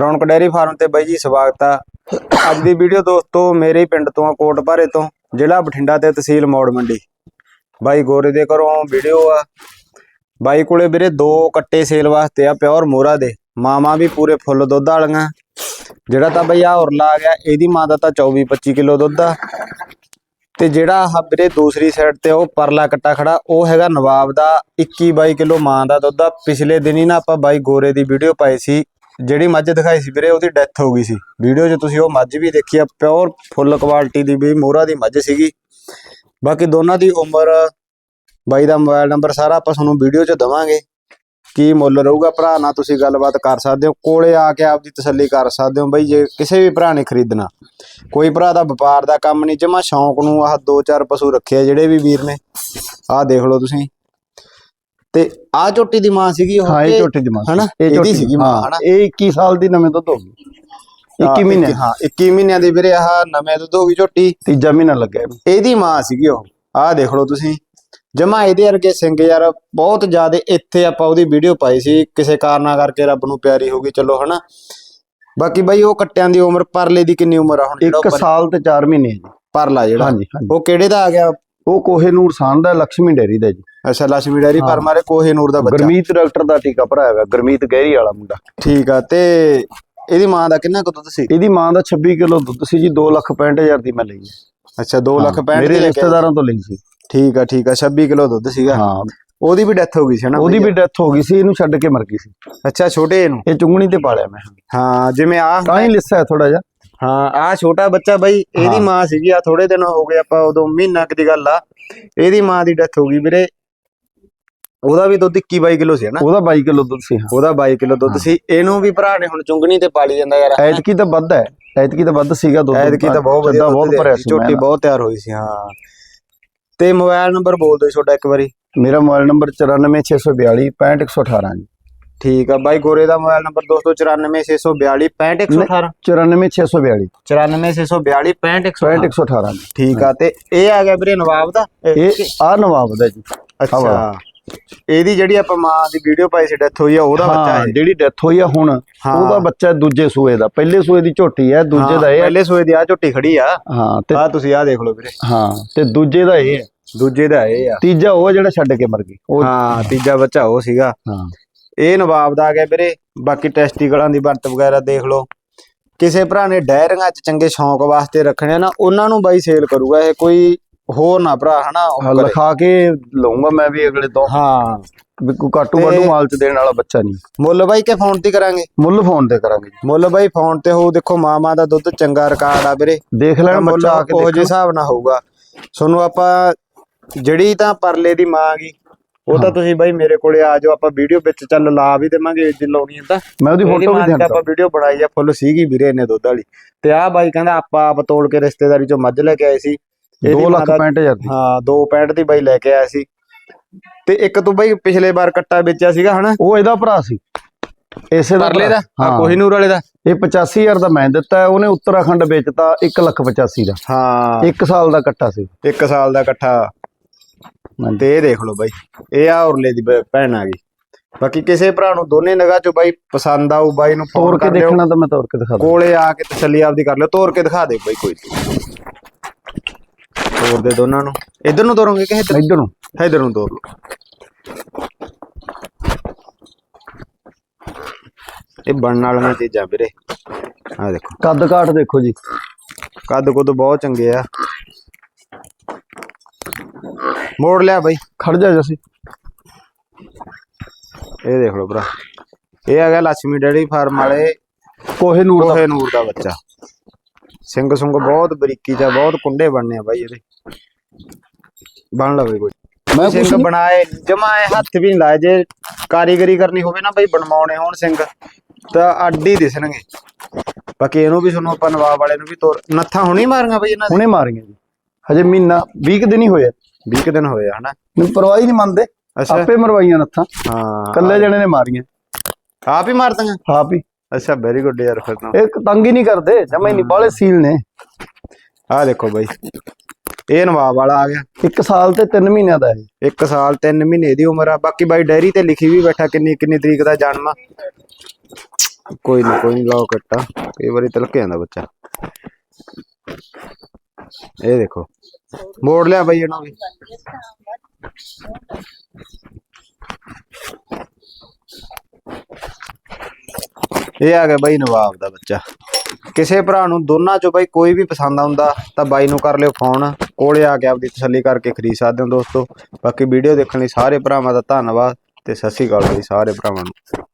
ਰੌਣਕ dairy farm ਤੇ ਬਾਈ ਜੀ ਸਵਾਗਤ ਆ। ਅੱਜ ਦੀ ਵੀਡੀਓ ਦੋਸਤੋ ਮੇਰੇ ਪਿੰਡ ਤੋਂ ਆ ਕੋਟ ਭਾਰੇ ਤੋਂ, ਜ਼ਿਲ੍ਹਾ ਬਠਿੰਡਾ ਤੇ ਤਹਿਸੀਲ ਮੌੜ ਮੰਡੀ। ਬਾਈ ਗੋਰੇ ਦੇ ਘਰੋਂ ਵੀਡੀਓ ਆ। ਬਾਈ ਕੋਲੇ ਵੀਰੇ ਦੋ ਕੱਟੇ ਸੇਲ ਵਾਸਤੇ ਆ, ਪਿਓਰ ਮੋਰਾ ਦੇ। ਮਾਮਾ ਵੀ ਪੂਰੇ ਫੁੱਲ ਦੁੱਧ ਵਾਲੀਆਂ। ਜਿਹੜਾ ਤਾਂ ਬਈ ਆ ਉਰਲਾ ਆ ਗਿਆ, ਇਹਦੀ ਮਾਂ ਦਾ ਤਾਂ 24 25 ਕਿਲੋ ਦੁੱਧ ਆ। ਤੇ ਜਿਹੜਾ ਆਹ ਵੀਰੇ ਦੂਸਰੀ ਸਾਈਡ ਤੇ ਉਹ ਪਰਲਾ ਕੱਟਾ ਖੜਾ, ਉਹ ਹੈਗਾ ਨਵਾਬ ਦਾ 21 22 ਕਿਲੋ ਮਾਂ ਦਾ ਦੁੱਧ ਆ। ਪਿਛਲੇ ਦਿਨ ਹੀ ਨਾ ਆਪਾਂ ਬਾਈ ਗੋਰੇ ਦੀ ਵੀਡੀਓ ਪਾਈ ਸੀ। ਜਿਹੜੀ ਮੱਝ ਦਿਖਾਈ ਸੀ ਵੀਰੇ, ਉਹਦੀ ਡੈਥ ਹੋ ਗਈ ਸੀ। ਵੀਡੀਓ 'ਚ ਤੁਸੀਂ ਉਹ ਮੱਝ ਵੀ ਦੇਖੀ ਆ ਪਿਓਰ ਫੁੱਲ ਕੁਆਲਿਟੀ ਦੀ ਵੀ, ਮੋਹਰਾ ਦੀ ਮੱਝ ਸੀਗੀ। ਬਾਕੀ ਦੋਨਾਂ ਦੀ ਉਮਰ, ਬਾਈ ਦਾ ਮੋਬਾਈਲ ਨੰਬਰ ਸਾਰਾ ਆਪਾਂ ਤੁਹਾਨੂੰ ਵੀਡੀਓ 'ਚ ਦਵਾਂਗੇ, ਕੀ ਮੁੱਲ ਰਹੂਗਾ। ਭਰਾ ਨਾਲ ਤੁਸੀਂ ਗੱਲਬਾਤ ਕਰ ਸਕਦੇ ਹੋ, ਕੋਲੇ ਆ ਕੇ ਆਪਦੀ ਤਸੱਲੀ ਕਰ ਸਕਦੇ ਹੋ ਬਈ, ਜੇ ਕਿਸੇ ਵੀ ਭਰਾ ਨੇ ਖਰੀਦਣਾ। ਕੋਈ ਭਰਾ ਦਾ ਵਪਾਰ ਦਾ ਕੰਮ ਨਹੀਂ, ਜਮਾ ਸ਼ੌਂਕ ਨੂੰ ਆਹ ਦੋ ਚਾਰ ਪਸ਼ੂ ਰੱਖੇ ਆ ਜਿਹੜੇ ਵੀ ਵੀਰ ਨੇ। ਆਹ ਦੇਖ ਲਓ ਤੁਸੀਂ। ਤੇ ਆਹ ਝੋਟੀ ਦੀ ਮਾਂ ਸੀਗੀ ਉਹ ਹਾਂ ਇਹ ਝੋਟੀ ਦੀ ਮਾਂ। ਹਨਾ? ਇਹ ਇਹਦੀ ਝੋਟੀ ਸੀਗੀ ਮਾਂ, ਹਾਂ, ਹਨਾ? ਇਹ 21 ਸਾਲ ਦੀ ਨਵੇਂ ਦੁੱਧ ਹੋ ਗਈ। 21 ਮਹੀਨੇ ਹਾਂ 21 ਮਹੀਨਿਆਂ ਦੀ ਵੀਰੇ ਆਹ ਨਵੇਂ ਦੁੱਧ ਹੋ ਗਈ ਝੋਟੀ ਤੀਜਾ ਮਹੀਨਾ ਲੱਗਿਆ। ਇਹਦੀ ਮਾਂ ਸੀਗੀ ਉਹ। ਆਹ ਦੇਖ ਲਓ ਤੁਸੀਂ। ਜਮਾ ਇਹਦੇ ਵਰਗੇ ਸਿੰਘ ਯਾਰ ਬਹੁਤ ਜ਼ਿਆਦਾ ਇੱਥੇ ਆਪਾਂ ਉਹਦੀ ਵੀਡੀਓ ਪਾਈ ਸੀ। ਕਿਸੇ ਕਾਰਨਾ ਕਰਕੇ ਰੱਬ ਨੂੰ ਪਿਆਰੀ ਹੋ ਗਈ ਚਲੋ ਹਨਾ? ਬਾਕੀ ਬਾਈ ਉਹ ਕੱਟਿਆਂ ਦੀ ਉਮਰ ਪਰਲੇ ਦੀ ਕਿੰਨੀ ਉਮਰ ਆ ਹੁਣ ਜਿਹੜਾ ਸਾਲ ਤੇ 4 ਮਹੀਨੇ ਜੀ। ਪਰਲਾ ਜਿਹੜਾ। ਹਾਂਜੀ ਉਹ ਕਿਹੜੇ ਦਾ ਆ ਗਿਆ? ਉਹ ਕੋਹੇ ਨੂਰ ਸਾਨ ਦਾ ਲక్ష్ਮੀ ਡੇਰੀ ਦਾ ਜੀ। ਅੱਛਾ ਲక్ష్ਮੀ ਡੈਰੀ ਹਾਂ। ਪਰ ਮਾਰੇ ਕੋਹੇ ਨੂਰ ਦਾ ਬੱਚਾ। ਗਰਮੀਤ ਡਾਕਟਰ ਦਾ ਟੀਕਾ ਭਰਾਇਆ ਹੋਇਆ ਗਰਮੀਤ ਗਹਿਰੀ ਵਾਲਾ ਮੁੰਡਾ। ਠੀਕ ਆ ਤੇ ਇਹਦੀ ਮਾਂ ਦਾ ਕਿੰਨਾ ਕੁ ਦੁੱਧ ਸੀ? ਇਹਦੀ ਮਾਂ ਦਾ 26 ਕਿਲੋ ਦੁੱਧ ਸੀ ਜੀ 2 ਲੱਖ 65 ਦੀ ਮੈਂ ਲਈ। ਅੱਛਾ 2 ਲੱਖ ਹਾਂ, 65 ਮੇਰੇ। ਰਿਸ਼ਤੇਦਾਰਾਂ ਤੋਂ ਲਈ ਸੀ। ਠੀਕ ਆ ਠੀਕ ਆ 26 ਕਿਲੋ ਦੁੱਧ ਸੀਗਾ। ਹਾਂ। ਉਹਦੀ ਵੀ ਡੈਥ ਹੋ ਗਈ ਸੀ ਨਾ ਉਹਦੀ ਵੀ ਡੈਥ ਹੋ ਗਈ ਸੀ ਇਹਨੂੰ ਛੱਡ ਕੇ ਮਰ ਗਈ ਸੀ। ਅੱਛਾ ਛੋਟੇ ਨੂੰ ਇਹ ਚੁੰਗਣੀ ਤੇ ਪਾਲਿਆ ਮੈਂ। ਹਾਂ ਜਿਵੇਂ ਆ ਤਾਂ ਹੀ ਲਿੱਸਾ ਹੈ ਥੋੜਾ ਜਿਹਾ। ਹਾਂ ਆ ਛੋਟਾ ਬੱਚਾ ਬਾਈ ਇਹਦੀ। ਮਾਂ ਸੀਗੀ ਆ ਥੋੜੇ ਦਿਨ ਹੋ ਗਏ ਆਪਾਂ ਉਦੋਂ ਮਹੀਨਾ ਕੁ ਦੀ ਗੱਲ ਆ। ਇਹਦੀ ਮਾਂ ਦੀ ਡੈਥ ਹੋ ਗਈ ਵੀਰੇ। ਉਹਦਾ ਵੀ ਦੁੱਧ 21 22 ਕਿਲੋ ਸੀ ਹਨਾ? ਉਹਦਾ 22 ਕਿਲੋ ਦੁੱਧ ਸੀ ਉਹਦਾ 22 ਕਿਲੋ ਦੁੱਧ। ਸੀ। ਇਹਨੂੰ ਵੀ ਭਰਾ ਨੇ ਹੁਣ ਚੁੰਗਣੀ ਤੇ ਪਾਲੀ ਜਾਂਦਾ ਯਾਰ। ਐਤਕੀ ਤਾਂ ਵੱਧ ਹੈ। ਐਤਕੀ ਤਾਂ ਵੱਧ ਸੀਗਾ ਦੁੱਧ। ਐਤਕੀ ਤਾਂ ਬਹੁਤ ਵਧੀਆ ਬਹੁਤ ਭਰਿਆ ਸੀ। ਝੋਟੀ। ਬਹੁਤ ਤਿਆਰ ਹੋਈ ਸੀ ਹਾਂ। ਤੇ ਮੋਬਾਈਲ ਨੰਬਰ ਬੋਲ ਦਿਓ ਛੋਟਾ ਇੱਕ ਵਾਰੀ। ਮੇਰਾ ਮੋਬਾਈਲ ਨੰਬਰ 94642 65118 ਜੀ। ਠੀਕ ਆ ਬਾਈ ਗੋਰੇ ਦਾ ਮੋਬਾਈਲ ਨੰਬਰ ਦੋਸਤੋ 94642 65118 94642 94642 65118 65118 ਜੀ। ਠੀਕ ਆ ਤੇ ਇਹ ਆ ਗਿਆ ਵੀਰੇ ਨਵਾਬ ਦਾ। ਇਹ ਆ ਨਵਾਬ ਦਾ ਜੀ। ਅੱਛਾ। ਇਹਦੀ ਜਿਹੜੀ ਆਪਾਂ ਮਾਂ ਦੀ ਵੀਡੀਓ ਪਾਈ ਸੀ ਡੈਥ ਹੋਈ ਆ ਉਹਦਾ ਬੱਚਾ ਹਾਂ ਜਿਹੜੀ ਡੈਥ ਹੋਈ ਆ ਹੁਣ। ਉਹਦਾ ਬੱਚਾ ਦੂਜੇ ਸੂਏ ਦਾ ਪਹਿਲੇ ਸੂਏ ਦੀ ਝੋਟੀ ਹੈ ਦੂਜੇ ਦਾ ਇਹ। ਪਹਿਲੇ ਸੋਏ ਦੀ ਆ ਝੋਟੀ ਖੜੀ ਆ। ਹਾਂ ਤੇ ਆ ਤੁਸੀਂ ਆ ਦੇਖ ਲਓ ਵੀਰੇ। ਹਾਂ ਤੇ ਦੂਜੇ ਦਾ ਇਹ ਹੈ ਦੂਜੇ ਦਾ ਇਹ ਆ। ਤੀਜਾ ਉਹ ਜਿਹੜਾ ਛੱਡ ਕੇ ਮਰ ਗਈ। ਹਾਂ ਤੀਜਾ ਬੱਚਾ ਉਹ ਸੀਗਾ। ਹਾਂ। ਇਹ ਨਵਾਬ ਦਾ ਆ ਗਿਆ ਵੀਰੇ। ਬਾਕੀ ਟੈਸਟੀਕਲਾਂ ਦੀ ਵਰਤ ਵਗੈਰਾ ਦੇਖ ਲਓ। ਕਿਸੇ ਭਰਾ ਨੇ ਡਾਇਰੀਆਂ 'ਚ ਚੰਗੇ ਸ਼ੌਂਕ ਵਾਸਤੇ ਰੱਖਣੇ ਆ ਨਾ ਉਹਨਾਂ ਨੂੰ ਬਾਈ ਸੇਲ ਕਰੂਗਾ। ਇਹ ਕੋਈ ਹੋਰ ਨਾ ਭਰਾ ਹਨਾ ਉਹ ਕਰੇ। ਲਿਖਾ ਕੇ ਲਊਂਗਾ ਮੈਂ ਵੀ ਅਗਲੇ ਤੋਂ। ਹਾਂ। ਵੀ ਕੋਈ ਕਾਟੂ ਤੇ- ਵਾਟੂ ਮਾਲ ਚ ਦੇਣ ਵਾਲਾ ਬੱਚਾ ਨਹੀਂ। ਮੁੱਲ ਬਾਈ ਕੇ ਫੋਨ ਤੇ ਕਰਾਂਗੇ? ਮੁੱਲ ਫੋਨ ਤੇ ਕਰਾਂਗੇ ਜੀ। ਮੁੱਲ ਬਾਈ ਫੋਨ ਤੇ ਹੋਊ ਦੇਖੋ ਮਾਮਾ ਦਾ ਦੁੱਧ ਚੰਗਾ ਰਿਕਾਰਡ ਆ ਵੀਰੇ। ਦੇਖ ਲੈਣ ਮੁੱਲ ਬੱਚਾ ਆ ਕੇ ਉਹ ਦੇਖਣ। ਹਿਸਾਬ ਨਾਲ ਹੋਊਗਾ। ਤੁਹਾਨੂੰ ਆਪਾਂ ਜਿਹੜੀ ਤਾਂ ਪਰਲੇ ਦੀ ਮਾਂ ਗਈ ਉਹ ਤਾਂ। ਤੁਸੀਂ ਬਾਈ ਮੇਰੇ ਕੋਲੇ ਆ ਜਾਓ ਆਪਾਂ ਵੀਡੀਓ ਵਿੱਚ ਚੱਲ ਲਾ ਵੀ ਦੇਵਾਂਗੇ ਜੇ ਲਾਉਣੀ ਹੈ ਤਾਂ। ਮੈਂ ਉਹਦੀ ਇਹਦੀ ਫੋਟੋ ਮਾਂ ਵੀ ਦੀ ਦੇਣਾ ਆਪਾਂ ਵੀਡੀਓ ਬਣਾਈ ਆ ਫੁੱਲ ਸੀਗੀ ਵੀਰੇ ਇਹਨੇ ਦੁੱਧ ਵਾਲੀ। ਤੇ ਆਹ ਬਾਈ ਕਹਿੰਦਾ ਆਪਾਂ ਆਪ ਤੋੜ ਕੇ ਰਿਸ਼ਤੇਦਾਰੀ ਚੋਂ ਮੱਝ ਲੈ ਕੇ ਆਏ ਸੀ। 2 ਇਹਦੀ ਲੱਖ ਮਾਂ ਦਾ- 65000 ਦੀ। ਹਾਂ 2.65 ਦੀ ਬਾਈ ਲੈ ਕੇ ਆਇਆ ਸੀ। ਤੇ ਇੱਕ ਤੂੰ ਬਾਈ ਪਿਛਲੇ ਵਾਰ ਕੱਟਾ ਵੇਚਿਆ ਸੀਗਾ ਹਨਾ? ਉਹ ਇਹਦਾ ਭਰਾ ਸੀ। ਇਸੇ ਦਾ ਪਰਲੇ। ਦਾ? ਆ ਕੋਹੀਨੂਰ ਵਾਲੇ ਦਾ? ਇਹ 85000 ਦਾ ਮੈਂ ਦਿੱਤਾ ਹੈ, ਉਹਨੇ ਉੱਤਰਾਖੰਡ ਵੇਚਤਾ 1 ਲੱਖ 85 ਦਾ। ਹਾਂ। 1 ਸਾਲ ਦਾ ਕੱਟਾ ਸੀ। ਇੱਕ ਸਾਲ ਦਾ ਇਕੱਠਾ ਹਾਂਜੀ। ਤੇ ਇਹ ਦੇਖ ਲਓ ਬਾਈ ਇਹ ਆ ਉਰਲੇ ਦੀ ਭੈਣ ਆ ਗਈ। ਬਾਕੀ ਕਿਸੇ ਭਰਾ ਨੂੰ ਦੋਨੇ ਨਿਗਾਹ ਚੋਂ ਬਾਈ ਪਸੰਦ ਆਊ ਬਾਈ ਨੂੰ ਤੋੜ ਫੋਨ ਕੇ ਕਰ ਲਿਓ ਦੇਖਣਾ ਤਾਂ ਮੈਂ ਤੋੜ ਕੇ ਦਿਖਾ ਦੂੰ ਕੋਲੇ ਆ ਕੇ ਤਸੱਲੀ ਆਪਦੀ ਕਰ ਲਿਓ ਤੋੜ ਕੇ ਦਿਖਾ ਦੇ ਬਾਈ ਕੋਈ। ਤੋੜ ਦੇ ਦੋਨਾਂ ਨੂੰ। ਇਧਰ ਨੂੰ ਤੋਰੋਗੇ ਕਿ ਇੱਧਰ? ਇੱਧਰ ਨੂੰ। ਇਧਰ ਨੂੰ ਤੋਰ ਲਓ। ਇਹ ਬਣਨ ਵਾਲੀਆਂ ਚੀਜ਼ਾਂ ਵੀਰੇ। ਆ ਦੇਖੋ। ਕੱਦ ਕਾਠ ਦੇਖੋ ਜੀ। ਕੱਦ ਕੁੱਦ ਬਹੁਤ ਚੰਗੇ ਆ। ਮੋੜ ਲਿਆ ਬਾਈ। ਖੜ ਜਾ ਜਸੀ। ਇਹ ਦੇਖ ਲਓ ਭਰਾ। ਇਹ ਹੈਗਾ ਲక్ష్ਮੀ ਡੈਰੀ ਫਾਰਮ ਵਾਲੇ ਕੋਹੇ ਨੂਰ ਦਾ। ਕੋਹੇ ਨੂਰ ਦਾ ਬੱਚਾ। ਸਿੰਘ ਸੁੰਗ ਬਹੁਤ ਬਰੀਕੀ ਆ, ਬਹੁਤ ਕੁੰਡੇ ਬਣਨੇ ਆ ਬਾਈ ਇਹਦੇ। ਬਣ ਲਵੇ ਕੋਈ। ਮੈਂ ਕੁਛ ਸਿੰਘ ਬਣਾਏ ਜਮਾਏ ਹੱਥ ਵੀ ਨਹੀਂ ਲਾਏ। ਜੇ ਕਾਰੀਗਰੀ ਕਰਨੀ ਹੋਵੇ ਨਾ ਬਾਈ ਬਣਵਾਉਣੇ ਹੋਣ ਸਿੰਘ ਤਾਂ ਅੱਡ ਹੀ ਦਿਸਣਗੇ। ਬਾਕੀ ਇਹਨੂੰ ਵੀ ਤੁਹਾਨੂੰ ਆਪਾਂ ਨਵਾਬ ਵਾਲੇ ਨੂੰ ਵੀ ਤੋਰ ਨੱਥਾ ਹੁਣੀ ਮਾਰੀਆਂ ਬਾਈ ਇਹਨਾਂ ਦੇ। ਹੁਣੇ ਮਾਰੀਆਂ ਜੀ। ਹਜੇ ਮਹੀਨਾ 20 ਕੁ ਦਿਨ ਹੀ ਹੋਏ ਆ। 20 ਕੁ ਦਿਨ ਹੋਏ ਆ ਹਨਾ? ਮੈਨੂੰ ਪਰਵਾਹ ਹੀ ਨਹੀਂ ਮੰਨਦੇ। ਅੱਛਾ। ਆਪੇ ਮਰਵਾਈਆਂ ਨੱਥਾਂ। ਹਾਂ। ਕੱਲੇ ਜਣੇ ਨੇ ਮਾਰੀਆਂ। ਆਪ ਹੀ ਮਾਰਦੀਆਂ ਆਪ ਹੀ। ਅੱਛਾ ਵੈਰੀ ਗੁੱਡ ਯਾਰ ਫਿਰ ਤਾਂ। ਇਹ ਤੰਗ ਹੀ ਨਹੀਂ ਕਰਦੇ ਜਮਾ ਹੀ ਨਹੀਂ ਬਾਲੇ ਸੀਲ ਨੇ। ਆਹ ਦੇਖੋ ਬਾਈ। ਇਹ ਨਵਾਬ ਵਾਲਾ ਆ ਗਿਆ। 1 ਸਾਲ ਤੇ 3 ਮਹੀਨਿਆਂ ਦਾ ਹੈ। 1 ਸਾਲ 3 ਮਹੀਨੇ ਦੀ ਉਮਰ ਆ। ਬਾਕੀ ਬਾਈ ਡਾਇਰੀ ਤੇ ਲਿਖੀ ਵੀ ਬੈਠਾ ਕਿੰਨੀ ਕਿੰਨੀ ਤਰੀਕ ਦਾ ਜਨਮ ਆ। ਕੋਈ ਨਹੀਂ ਕੋਈ ਲਾਓ ਕੱਟਾ ਕਈ ਵਾਰੀ ਤਿਲਕ ਜਾਂਦਾ ਬੱਚਾ। ਇਹ ਦੇਖੋ। ਮੋੜ ਲਿਆ ਬਈ ਇਹਨਾਂ ਵੀ ਇਹ ਆ ਗਿਆ ਬਾਈ ਨਵਾਬ ਦਾ ਬੱਚਾ। ਕਿਸੇ ਭਰਾ ਨੂੰ ਦੋਨਾਂ ਚੋਂ ਬਾਈ ਕੋਈ ਵੀ ਪਸੰਦ ਆਉਂਦਾ ਤਾਂ ਬਾਈ ਨੂੰ ਕਰ ਲਿਓ ਫੋਨ। ਕੋਲੇ ਆ ਕੇ ਆਪਦੀ ਤਸੱਲੀ ਕਰਕੇ ਖਰੀਦ ਸਕਦੇ ਹੋ ਦੋਸਤੋ। ਬਾਕੀ ਵੀਡੀਓ ਦੇਖਣ ਲਈ ਸਾਰੇ ਭਰਾਵਾਂ ਦਾ ਧੰਨਵਾਦ ਤੇ ਸਤਿ ਸ਼੍ਰੀ ਅਕਾਲ ਜੀ, ਸਾਰੇ ਭਰਾਵਾਂ ਨੂੰ।